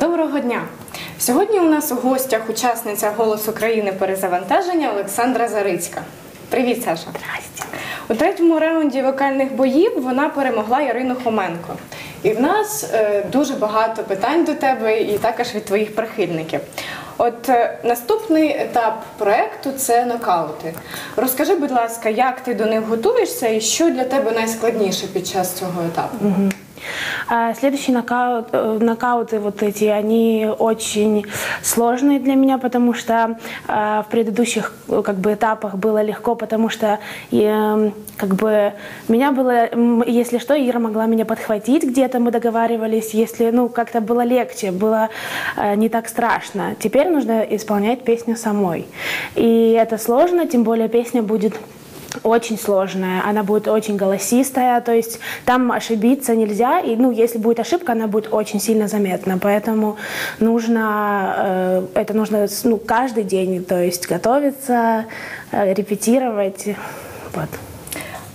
Доброго дня! Сьогодні у нас у гостях учасниця «Голос України перезавантаження Олександра Зарицька. Привіт, Саша. Здрасте. У третьому раунді вокальних боїв вона перемогла Ярину Хоменко. І в нас е, дуже багато питань до тебе і також від твоїх прихильників. От е, наступний етап проекту це нокаути. Розкажи, будь ласка, як ти до них готуєшся і що для тебе найскладніше під час цього етапу? А, Следующие нокаут, э, нокауты вот эти, они очень сложные для меня, потому что а, в предыдущих э, как бы этапах было легко, потому что э, как бы меня было, если что, Ира могла меня подхватить где-то, мы договаривались, если ну как-то было легче, было э, не так страшно. Теперь нужно исполнять песню самой, и это сложно, тем более песня будет очень сложная, она будет очень голосистая, то есть там ошибиться нельзя, и ну, если будет ошибка, она будет очень сильно заметна, поэтому нужно, э, это нужно ну, каждый день, то есть готовиться, э, репетировать, вот.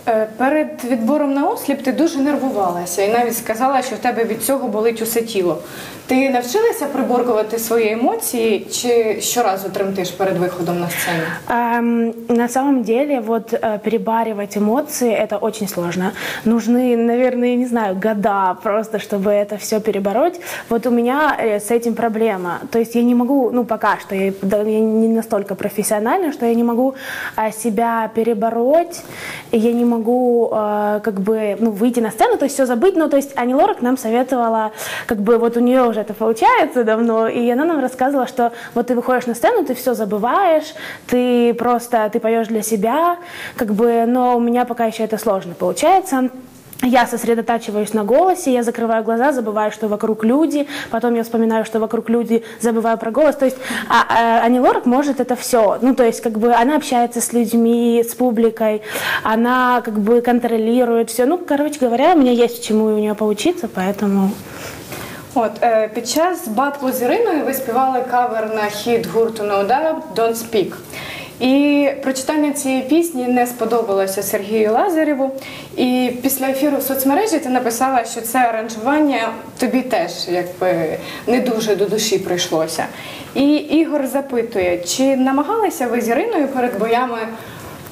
Е, Перед відбором на осліп ти дуже нервувалася і навіть сказала, що в тебе від цього болить усе тіло. Ти навчилася приборкувати свої емоції чи щоразу тремтиш перед виходом на сцену? Эм, на самом деле, вот э, перебаривать эмоции это очень сложно. Нужны, наверное, не знаю, года просто, чтобы это все перебороть. Вот у меня э, с этим проблема. То есть я не могу, ну пока что, я, да, я не настолько профессиональна, что я не могу э, себя перебороть, и я не могу э, как бы ну, выйти на сцену, то есть все забыть. Ну, то есть Ани Лорак нам советовала, как бы вот у нее уже это получается давно, и она нам рассказывала, что вот ты выходишь на сцену, ты все забываешь, ты просто, ты поешь для себя, как бы, но у меня пока еще это сложно получается. Я сосредотачиваюсь на голосе, я закрываю глаза, забываю, что вокруг люди, потом я вспоминаю, что вокруг люди, забываю про голос. То есть а, а, Ани Лорак может это все. Ну, то есть, как бы она общается с людьми, с публикой, она как бы контролирует все. Ну, короче говоря, у меня есть чему у нее поучиться, поэтому От е, під час батлу з Іриною ви співали кавер на хіт гурту No Doubt Don't Speak. І прочитання цієї пісні не сподобалося Сергію Лазарєву. І після ефіру в соцмережі ти написала, що це аранжування тобі теж якби не дуже до душі прийшлося. І Ігор запитує, чи намагалися ви з Іриною перед боями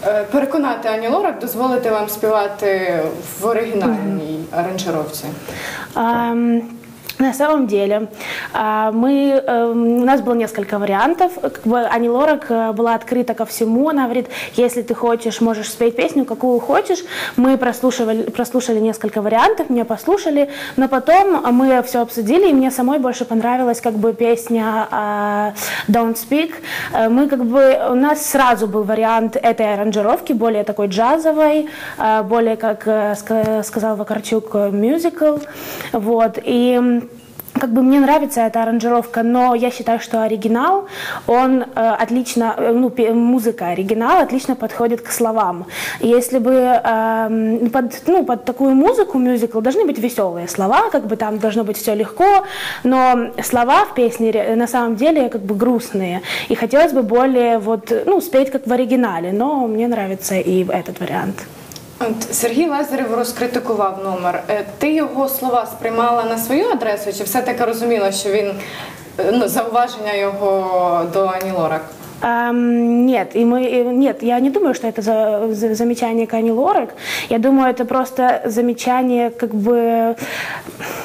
е, переконати Ані Лорак дозволити вам співати в оригінальній аранжировці? Ам, На самом деле, а, мы, эм, у нас было несколько вариантов. Как бы Ани Лорак э, была открыта ко всему. Она говорит, если ты хочешь, можешь спеть песню, какую хочешь. Мы прослушивали, прослушали несколько вариантов, меня послушали, но потом мы все обсудили, и мне самой больше понравилась как бы песня а, Don't Speak. Э, Мы как бы, у нас сразу был вариант этой аранжировки, более такой джазовой, а, более, как э, ска- сказал Вакарчук, э, мюзикл. Вот. И как бы мне нравится эта аранжировка, но я считаю, что оригинал, он э, отлично, э, ну, музыка оригинал отлично подходит к словам. Если бы эм, под, ну, под такую музыку мюзикл должны быть веселые слова, как бы там должно быть все легко, но слова в песне на самом деле как бы грустные. И хотелось бы более вот, ну, спеть как в оригинале, но мне нравится и этот вариант. Сергій Лазарєв розкритикував номер. Е, Ти його слова сприймала на свою адресу, чи все-таки розуміла, що він е, ну, зауваження його до Ані Лорак? Эм, нет, и мы, и- нет, я не думаю, что это за, за- замечание к Ани Лорак. Я думаю, это просто замечание, как бы,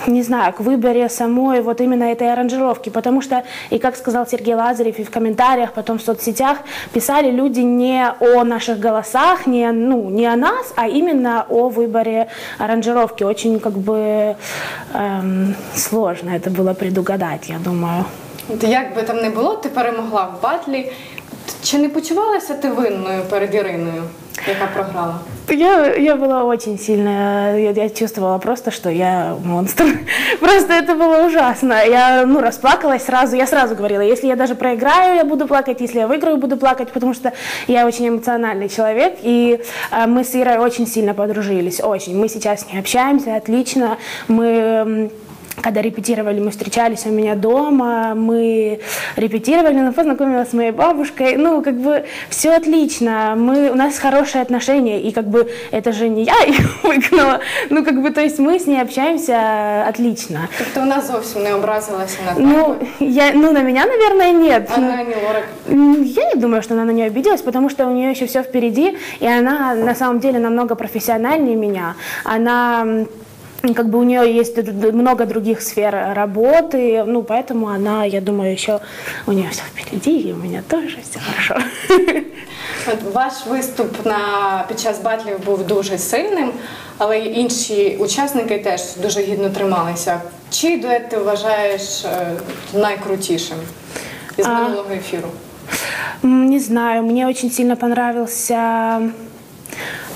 не знаю, к выборе самой вот именно этой аранжировки. Потому что, и как сказал Сергей Лазарев, и в комментариях, потом в соцсетях, писали люди не о наших голосах, не, ну, не о нас, а именно о выборе аранжировки. Очень, как бы, эм, сложно это было предугадать, я думаю. Як би там не було, ти перемогла в батлі. Чи не почувалася ти винною перед Іриною, яка програла? Я, я была очень сильно, я, я чувствовала просто, что я монстр. Просто это было ужасно. Я, ну, расплакалась сразу, я сразу говорила, если я даже проиграю, я буду плакать, если я выиграю, буду плакать, потому что я очень эмоциональный человек, и э, мы с Ирой очень сильно подружились, очень. Мы сейчас не общаемся, отлично, мы когда репетировали, мы встречались у меня дома, мы репетировали, она познакомилась с моей бабушкой, ну, как бы все отлично, мы, у нас хорошие отношения, и как бы это же не я ее выгнала, ну, как бы, то есть мы с ней общаемся отлично. Тобто вона зовсім не образилася на? Ну, я, ну, на меня, наверное, нет. а Ну, на Ані Лорак? Я не думаю, что она на нее обиделась, потому что у нее еще все впереди, и она на самом деле намного профессиональнее меня. Она как бы у нее есть д- д- много других сфер работы, ну поэтому она, я думаю, еще у нее все впереди, и у меня тоже все хорошо. От ваш виступ на під час батлів був дуже сильним, але й інші учасники теж дуже гідно трималися. Чий дует ти вважаєш е, найкрутішим із минулого ефіру? М, Не знаю, мне очень сильно понравился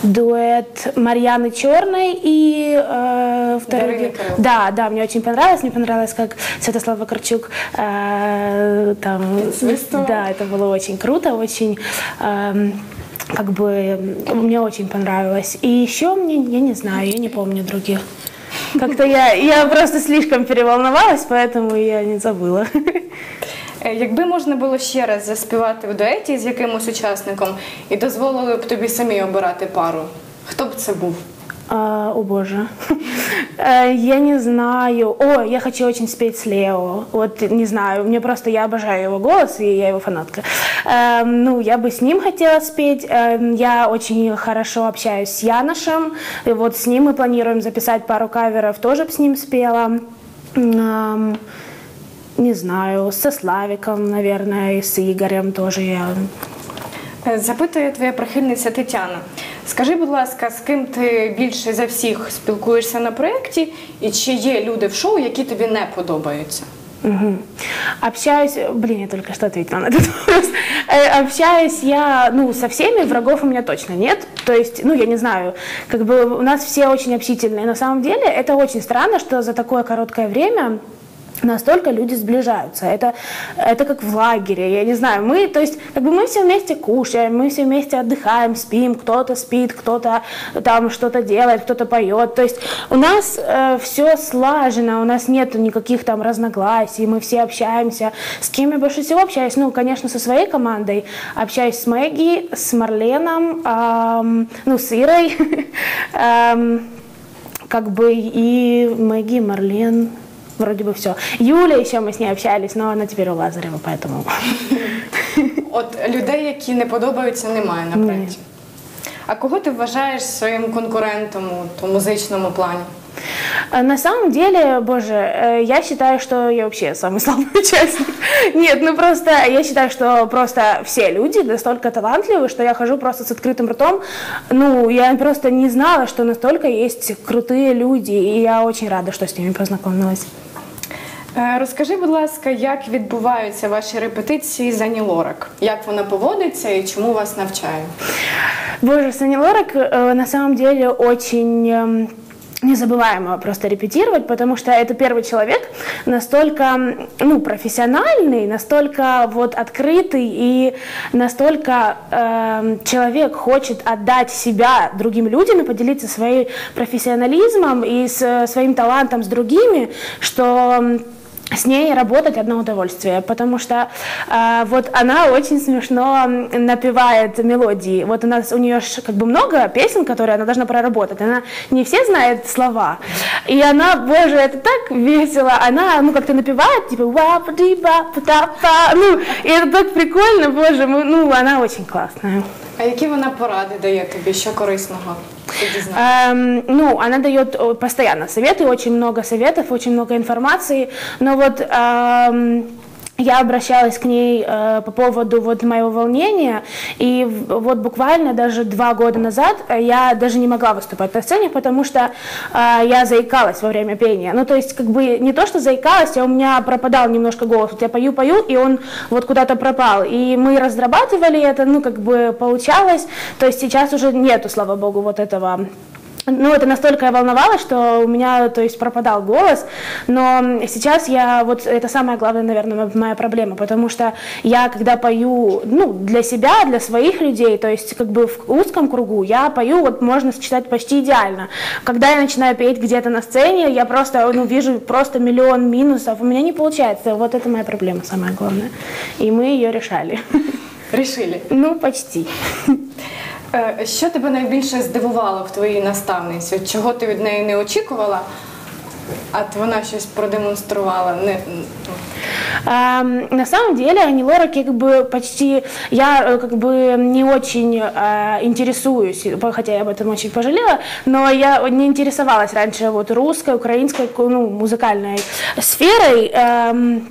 дуэт Марьяны Черной и э, второй. Да, да, мне очень понравилось. Мне понравилось, как Святослав Вакарчук э, там. Свистал. Да, это было очень круто, очень. эм, как бы мне очень понравилось. И еще мне, я не знаю, я не помню других. Как-то я, я просто слишком переволновалась, поэтому я не забыла. Е, Якби можна було ще раз заспівати в дуеті з якимось учасником і дозволили б тобі самі обирати пару, хто б це був? А, о боже. Э, Я не знаю. О, я хочу очень спеть с Лео. Вот не знаю, мне просто я обожаю его голос, и я его фанатка. Эм, Ну, я бы с ним хотела спеть. Эм, Я очень хорошо общаюсь с Яношем. И вот с ним мы планируем записать пару каверов, тоже бы с ним спела. Эм, Не знаю, со Славиком, наверное, и с Игорем тоже я Е, Запитує твоя прихильниця Тетяна. Скажи, будь ласка, з ким ти більше за всіх спілкуєшся на проєкті, і чи є люди в шоу, які тобі не подобаються? Мгм. Общаюсь, блин, я только что ответила на этот вопрос. Э, Общаюсь я, ну, со всеми, врагов у меня точно нет. То есть, ну, я не знаю, как бы у нас все очень общительные. На самом деле, это очень странно, что за такое короткое время настолько люди сближаются. Это, это как в лагере, я не знаю. Мы, то есть, как бы мы все вместе кушаем, мы все вместе отдыхаем, спим, кто-то спит, кто-то там что-то делает, кто-то поет. То есть у нас все слажено, у нас нет никаких там разногласий, мы все общаемся. С кем я больше всего общаюсь? Ну, конечно, со своей командой. Общаюсь с Мэгги, с Марленом, ам, ну, с Ирой. Как бы и Мэгги, Марлен, вроде бы все. Юля еще мы с ней общались, но она теперь у Лазарева, поэтому... От людей, які не подобаються, немає на проєкті. А кого ти вважаєш своїм конкурентом от, у музичному плані? А На самом деле, боже, э, я считаю, что я вообще самый слабый участник. Нет, ну просто я считаю, что просто все люди настолько талантливы, что я хожу просто с открытым ртом. Ну, я просто не знала, что настолько есть крутые люди, и я очень рада, что с ними познакомилась. Е, Розкажи, будь ласка, як відбуваються ваші репетиції з Ані Лорак? Як вона поводиться і чому вас навчає? Боже, Сани Лорак э, на самом деле очень эм, незабываемо просто репетировать, потому что это первый человек настолько м, ну, профессиональный, настолько вот открытый и настолько эм, человек хочет отдать себя другим людям и поделиться своим профессионализмом и с, своим талантом с другими, что м, с ней работать одно удовольствие, потому что э, вот она очень смешно м, напевает мелодии. Вот у нас у нее ж как бы много песен, которые она должна проработать. Она не все знает слова. И она, боже, это так весело. Она, ну, как-то напевает, типа, ва па ди ба па та па Ну, и это так прикольно, боже, мы- ну, она очень классная. А які вона поради дає тобі? Що корисного ти дізнаєшся? Эм, ну, она дает постоянно советы, очень много советов, очень много информации. Но вот эм, я обращалась к ней э, по поводу вот моего волнения, и вот буквально даже два года назад э, я даже не могла выступать на сцене, потому что э, я заикалась во время пения. Ну, то есть, как бы не то, что заикалась, а у меня пропадал немножко голос. Вот я пою-пою, и он вот куда-то пропал. И мы разрабатывали это, ну, как бы получалось. То есть сейчас уже нету, слава богу, вот этого ну, это настолько я волновалась, что у меня, то есть, пропадал голос, но сейчас я, вот, это самая главная, наверное, моя проблема, потому что я, когда пою, ну, для себя, для своих людей, то есть, как бы в узком кругу, я пою, вот, можно сочетать почти идеально. Когда я начинаю петь где-то на сцене, я просто, ну, вижу просто миллион минусов, у меня не получается, вот это моя проблема самая главная, и мы ее решали. Решили. Ну, почти. Е, Що тебе найбільше здивувало в твоїй наставниці? От Чого ти від неї не очікувала, а от вона щось продемонструвала? Не, Ам, На самом деле, Ани Лорак, как бы почти, я э, как бы не очень а, интересуюсь, хотя я об этом очень пожалела, но я не интересовалась раньше вот русской, украинской, ну, музыкальной сферой. Ам,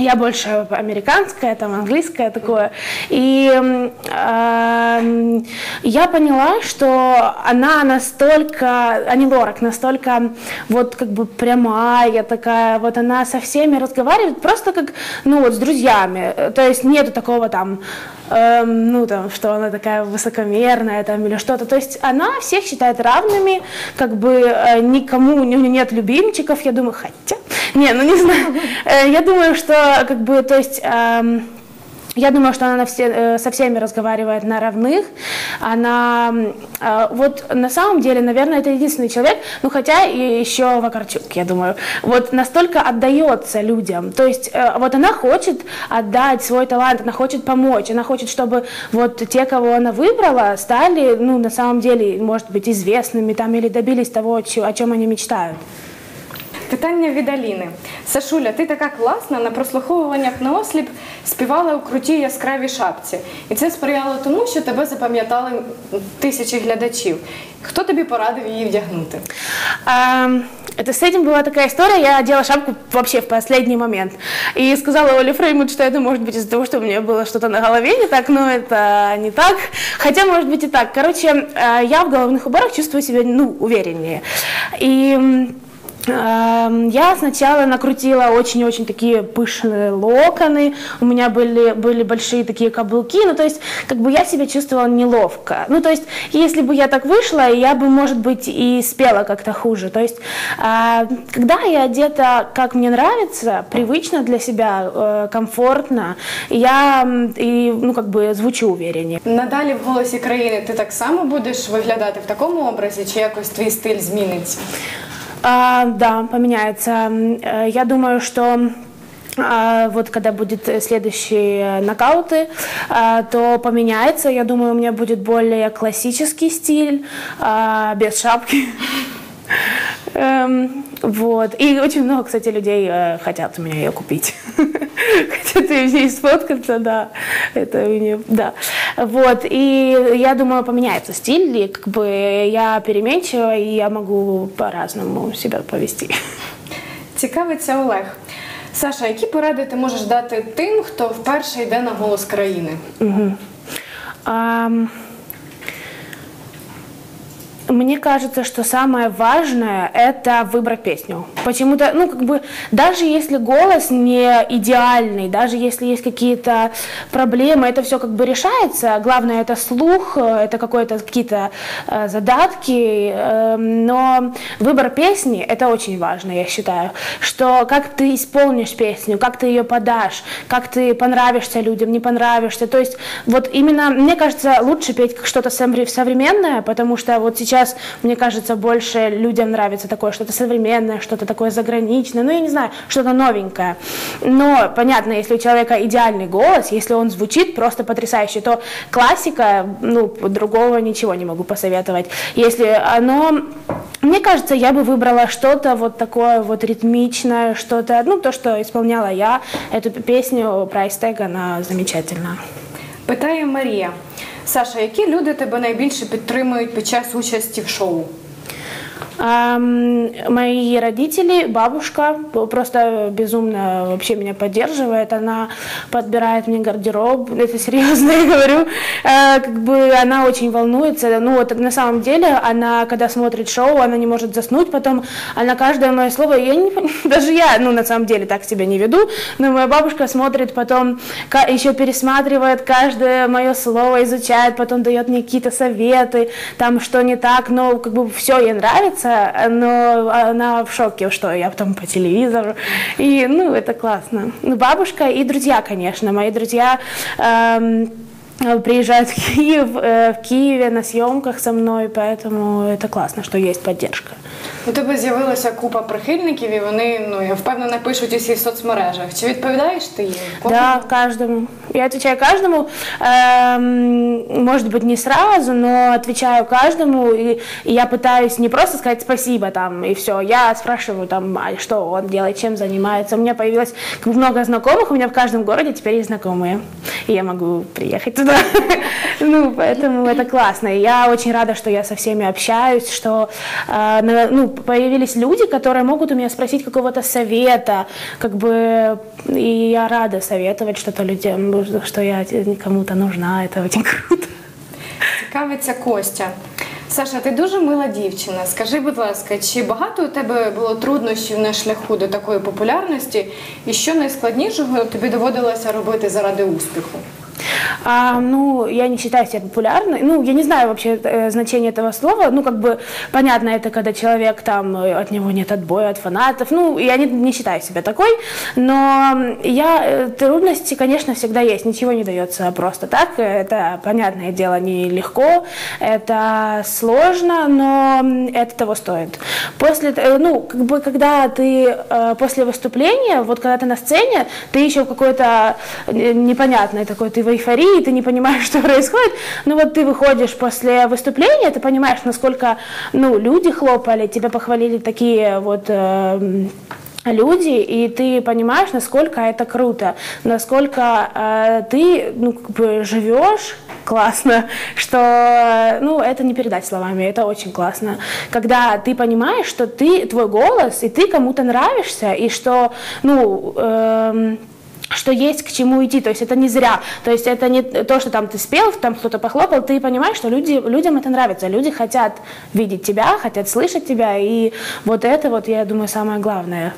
я больше американская, там английское такое. И эм, я поняла, что она настолько, Ани Лорак, настолько вот как бы прямая такая, вот она со всеми разговаривает просто как, ну вот с друзьями. Э, То есть нету такого там, эм, ну там, что она такая высокомерная там или что-то. То есть она всех считает равными, как бы э, никому, у нее нет любимчиков, я думаю, хотя, не, ну не знаю. Э, Я думаю, что как бы, то есть... эм, я думаю, что она на все, э, со всеми разговаривает на равных. Она э, вот на самом деле, наверное, это единственный человек, ну хотя и еще Вакарчук, я думаю, вот настолько отдается людям. То есть вот она хочет отдать свой талант, она хочет помочь, она хочет, чтобы вот те, кого она выбрала, стали, ну на самом деле, может быть, известными там или добились того, о чем они мечтают. Питання від Аліни. Сашуля, ти така класна на прослуховуваннях на осліп співала у крутій яскравій шапці. І це сприяло тому, що тебе запам'ятали тисячі глядачів. Хто тобі порадив її вдягнути? Ам, Это с этим была такая история, я одела шапку вообще в последний момент. И сказала Оле Фреймут, что это может быть из-за того, что у меня было что-то на голове не так, но это не так. Хотя, может быть, и так. Короче, э, я в головных уборах чувствую себя, ну, увереннее. И м, эм, я сначала накрутила очень-очень такие пышные локоны, у меня были, были большие такие каблуки, ну то есть как бы я себя чувствовала неловко. Ну то есть если бы я так вышла, я бы, может быть, и спела как-то хуже. То есть а, когда я одета, как мне нравится, привычно для себя, э, комфортно, я м, и, ну как бы звучу увереннее. Надалі в голосі країни ти так само будеш виглядати в такому образі, чи якось твій стиль зміниться? А, да, поменяется. Э, Я думаю, что а, вот когда будет э, следующие нокауты, а, то поменяется. Я думаю, у меня будет более классический стиль, а, без шапки. Эм, Вот. И очень много, кстати, людей э, хотят у меня ее купить. Хотят ее здесь сфоткаться, да. Это у нее, да. Вот. И я думаю, поменяется стиль, и как бы я переменчива, и я могу по-разному себя повести. Цікавиться Олег. Саша, які поради ти можеш дати тим, хто вперше йде на голос країни? Ам, Мне кажется, что самое важное – это выбрать песню. Почему-то, ну, как бы, даже если голос не идеальный, даже если есть какие-то проблемы, это все как бы решается. Главное – это слух, это какие-то э, задатки. э, но выбор песни – это очень важно, я считаю. Что как ты исполнишь песню, как ты ее подашь, как ты понравишься людям, не понравишься. То есть вот именно, мне кажется, лучше петь что-то совре- современное, потому что вот сейчас, мне кажется, больше людям нравится такое что-то современное, что-то такое заграничное, ну, я не знаю, что-то новенькое. Но, понятно, если у человека идеальный голос, если он звучит просто потрясающе, то классика, ну, другого ничего не могу посоветовать. Если оно... Мне кажется, я бы выбрала что-то вот такое вот ритмичное, что-то, ну, то, что исполняла я, эту песню Прайс Тег, она замечательная. Питає Марія. Саша, які люди тебе найбільше підтримують під час участі в шоу? Мои родители, бабушка просто безумно вообще меня поддерживает. Она подбирает мне гардероб. Это серьезно я говорю. Э, Как бы она очень волнуется. Ну вот на самом деле она, когда смотрит шоу, она не может заснуть. Потом она каждое мое слово, я не, даже я, ну на самом деле так себя не веду, но моя бабушка смотрит, потом еще пересматривает каждое мое слово, изучает, потом дает мне какие-то советы, там что не так, но как бы все ей нравится, но она в шоке, что я потом по телевизору, и ну это классно. Ну бабушка и друзья, конечно, мои друзья эм, приезжают в Киев, э, в Киеве на съемках со мной, поэтому это классно, что есть поддержка. У тебе з'явилася купа прихильників, і вони, ну я впевнена, пишуть усі в соцмережах. Чи відповідаєш ти їм? Да, каждому. Я отвечаю каждому. Эм, может быть, не сразу, но отвечаю каждому. И, и я пытаюсь не просто сказать спасибо там и все. Я спрашиваю там, а что он делает, чем занимается. У меня появилось как бы, много знакомых. У меня в каждом городе теперь есть знакомые. И я могу приехать туда. Ну, поэтому это классно. И я очень рада, что я со всеми общаюсь, что э, на- ну, появились люди, которые могут у меня спросить какого-то совета, как бы, и я рада советовать что-то людям, что я кому-то нужна, это очень круто. Цікавиться Костя. Саша, ти дуже мила дівчина. Скажи, будь ласка, чи багато у тебе було труднощів на шляху до такої популярності, і що найскладнішого тобі доводилося робити заради успіху? А, ну, я не считаю себя популярной. Ну, я не знаю вообще э, значение этого слова. Ну, как бы, понятно, это когда человек там, э, от него нет отбоя, от фанатов. Ну, я не, не считаю себя такой. Но я, э, трудности, конечно, всегда есть. Ничего не дается просто так. Это, понятное дело, нелегко. Это сложно, но это того стоит. После, э, ну, как бы, когда ты э, после выступления, вот когда ты на сцене, ты еще какой-то непонятной такой, ты в эйфории, ты не понимаешь, что происходит, но вот ты выходишь после выступления, ты понимаешь, насколько, ну, люди хлопали, тебя похвалили такие вот э, люди, и ты понимаешь, насколько это круто, насколько э, ты ну, как бы живешь классно, что э, ну, это не передать словами, это очень классно. Когда ты понимаешь, что ты, твой голос, и ты кому-то нравишься, и что, ну, эм, что есть к чему идти, то есть это не зря, то есть это не то, что там ты спел, там кто-то похлопал, ты понимаешь, что люди, людям это нравится, люди хотят видеть тебя, хотят слышать тебя, и вот это вот, я думаю, самое главное.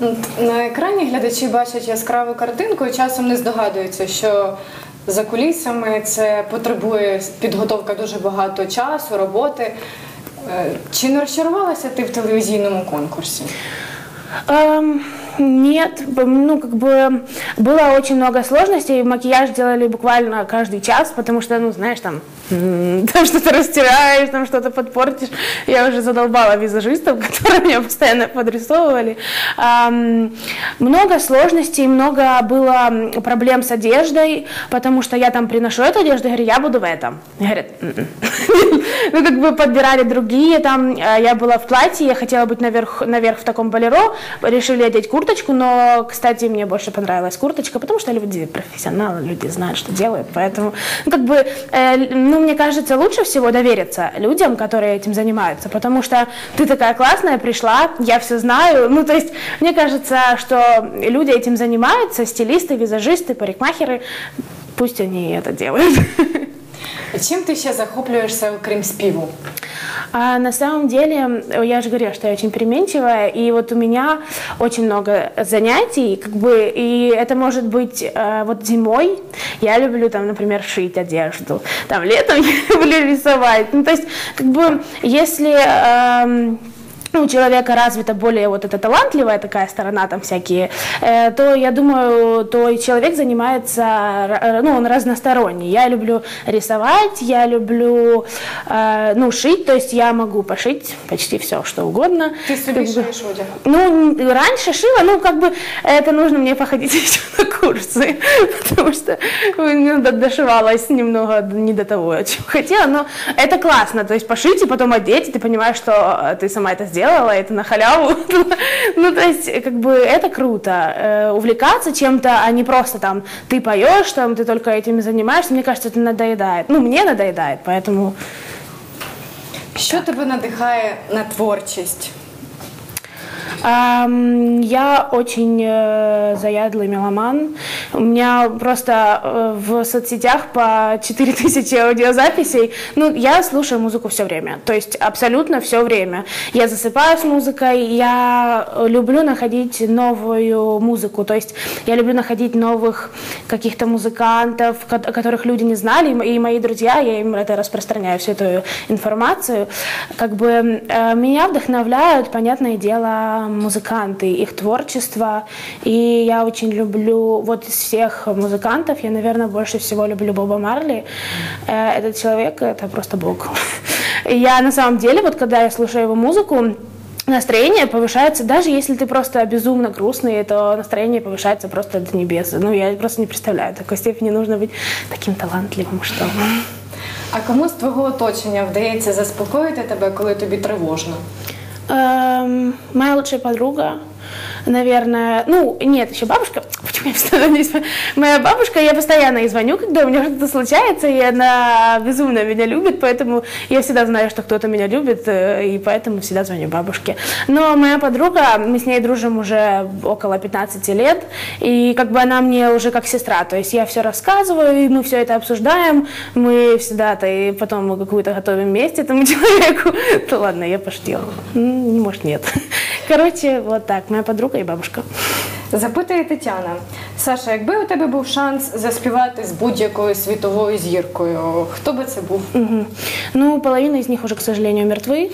От На екрані глядачі бачать яскраву картинку і часом не здогадуються, що за кулісами це потребує підготовка дуже багато часу, роботи. Е, Чи не розчарувалася ти в телевізійному конкурсі? Эм, нет, ну как бы было очень много сложностей, макияж делали буквально каждый час, потому что, ну знаешь, там, там что-то растираешь, там что-то подпортишь. Я уже задолбала визажистов, которые меня постоянно подрисовывали. Много сложностей, много было проблем с одеждой, потому что я там приношу эту одежду, говорю, я буду в этом. Говорят, ну как бы подбирали другие, там э, я была в платье, я хотела быть наверх, наверх в таком болеро, решили одеть курточку, но, кстати, мне больше понравилась курточка, потому что люди профессионалы, люди знают, что делают, поэтому, ну, как бы, э, ну, мне кажется, лучше всего довериться людям, которые этим занимаются, потому что ты такая классная, пришла, я все знаю, ну, то есть, мне кажется, что люди этим занимаются, стилисты, визажисты, парикмахеры, пусть они это делают. А Чим ти ще захоплюєшся, окрім співу? А на самом деле, э, я же говорила, что я очень переменчивая, и вот у меня очень много занятий, как бы, и это может быть э, вот зимой, я люблю там, например, шить одежду, там летом я люблю рисовать, ну то есть, как бы, если эм, ну, у человека развита более вот эта талантливая такая сторона, там всякие, э, то я думаю, то и человек занимается, р- ну, он разносторонний. Я люблю рисовать, я люблю, э, ну, шить, то есть я могу пошить почти все, что угодно. Ти собі Как шиєш одяг? ну, раньше шила, ну, как бы, это нужно мне походить еще на курсы, потому что ну, до- дошивалась немного не до того, о чем хотела, но это классно, то есть пошить и потом одеть, и ты понимаешь, что э, ты сама это сделала, это на халяву, ну, то есть, как бы, это круто, э, увлекаться чем-то, а не просто там, ты поешь, там, ты только этим занимаешься, мне кажется, это надоедает, ну, мне надоедает, поэтому... Що тебе надихає на творчість? Я очень э, заядлый меломан. У меня просто э, в соцсетях по 4000 аудиозаписей. Ну, я слушаю музыку все время. То есть абсолютно все время. Я засыпаю с музыкой, я люблю находить новую музыку. То есть я люблю находить новых каких-то музыкантов, ко- которых люди не знали. И мои друзья, я им это распространяю, всю эту информацию. Как бы э, меня вдохновляют, понятное дело, музыканты, их творчество. И я очень люблю, вот из всех музыкантов, я, наверное, больше всего люблю Боба Марли. Э, Этот человек, это просто бог. И Я на самом деле, вот когда я слушаю его музыку, Настроение повышается, даже если ты просто безумно грустный, то настроение повышается просто до небес. Ну, я просто не представляю, в такой степени нужно быть таким талантливым, что... А кому з твого оточення вдається заспокоїти тебе, коли тобі тривожно? Эм, моя лучшая подруга, наверное, ну, нет, еще бабушка, не звоню? Моя бабушка, я постоянно ей звоню, когда у меня что-то случается, и она безумно меня любит, поэтому я всегда знаю, что кто-то меня любит, э, и поэтому всегда звоню бабушке. Но моя подруга, мы с ней дружим уже около 15 лет, и как бы она мне уже как сестра, то есть я все рассказываю, и мы все это обсуждаем, мы всегда-то и потом мы какую-то готовим вместе этому человеку. То ладно, я пошутила. Может, нет. Короче, вот так, моя подруга и бабушка. Запитує Тетяна. Саша, якби у тебе був шанс заспівати з будь-якою світовою зіркою, хто би це був? Угу. Ну, половина из них уже, к сожалению, мертвы.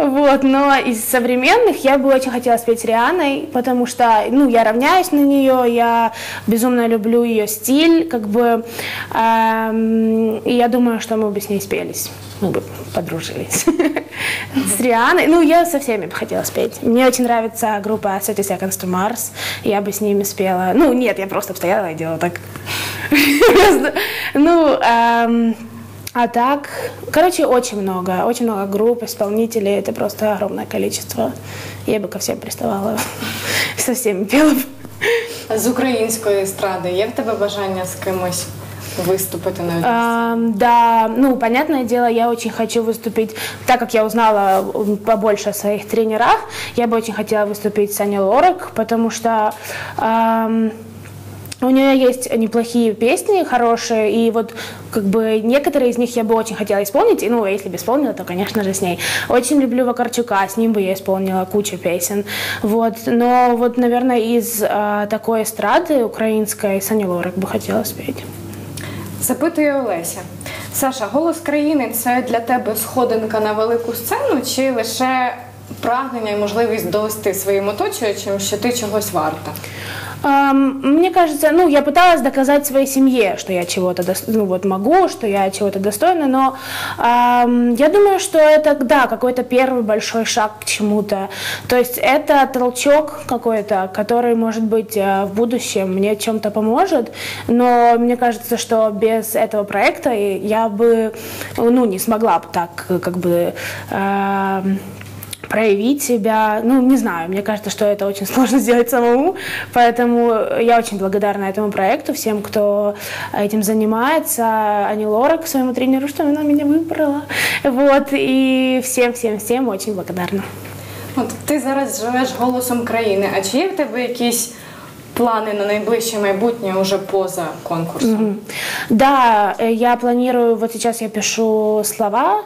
Вот, но из современных я бы очень хотела спеть Рианой, потому что, ну, я равняюсь на нее, я безумно люблю ее стиль, как бы, эм, и я думаю, что мы бы с ней спелись, мы бы подружились. С Рианой, ну, я со всеми бы хотела спеть. Мне очень нравится группа 30 Seconds to Mars, я бы с ними спела. Ну, нет, я просто стояла и делала так. Ну, эм, а так, короче, очень много, очень много групп, исполнителей, это просто огромное количество. Я бы ко всем приставала, со всеми пела бы. З української естради є в тебе бажання з кимось виступити на Ам, Да, ну, понятное дело, я очень хочу выступить, так как я узнала м, побольше о своих тренерах, я бы очень хотела выступить с Аней Лорак, потому что ам, у нее есть неплохие песни, хорошие, и вот как бы некоторые из них я бы очень хотела исполнить, и, ну, если бы исполнила, то, конечно же, с ней. Очень люблю Вакарчука, с ним бы я исполнила кучу песен, вот, но вот, наверное, из а, такой эстрады украинской с Аней Лорак бы хотела спеть. Запитує Олеся. Саша, голос країни це для тебе сходинка на велику сцену, чи лише прагнення і можливість довести своїм оточуючим, що ти чогось варта? Мне кажется, ну, я пыталась доказать своей семье, что я чего-то дос- ну, вот могу, что я чего-то достойна, но ам, я думаю, что это, да, какой-то первый большой шаг к чему-то. То есть это толчок какой-то, который, может быть, э, в будущем мне чем-то поможет, но мне кажется, что без этого проекта я бы, ну, не смогла бы так, как бы, ам, проявить себя. Ну, не знаю, мне кажется, что это очень сложно сделать самому, поэтому я очень благодарна этому проекту, всем, кто этим занимается, Ани Лорак, своему тренеру, что она меня выбрала, вот, и всем-всем-всем очень благодарна. От ти зараз живеш голосом країни. А чи є в тебе якісь плани на найближче майбутнє уже поза конкурсом? Мгм. Да, э, я планирую, вот сейчас я пишу слова,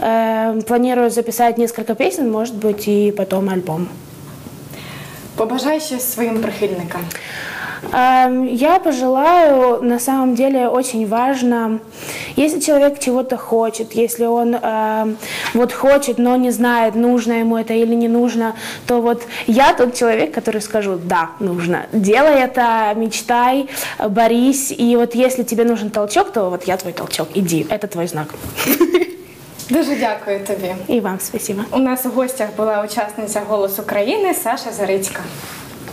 э, планирую записать несколько песен, может быть, и потом альбом. Побажай щось своїм прихильникам. Я пожелаю, на самом деле, очень важно, если человек чего-то хочет, если он эм, вот хочет, но не знает, нужно ему это или не нужно, то вот я тот человек, который скажу, да, нужно. Делай это, мечтай, э, борись, и вот если тебе нужен толчок, то вот я твой толчок, иди, это твой знак. Дуже дякую тобі. И вам спасибо. У нас у гостях була учасниця голосу країни Саша Зарицька.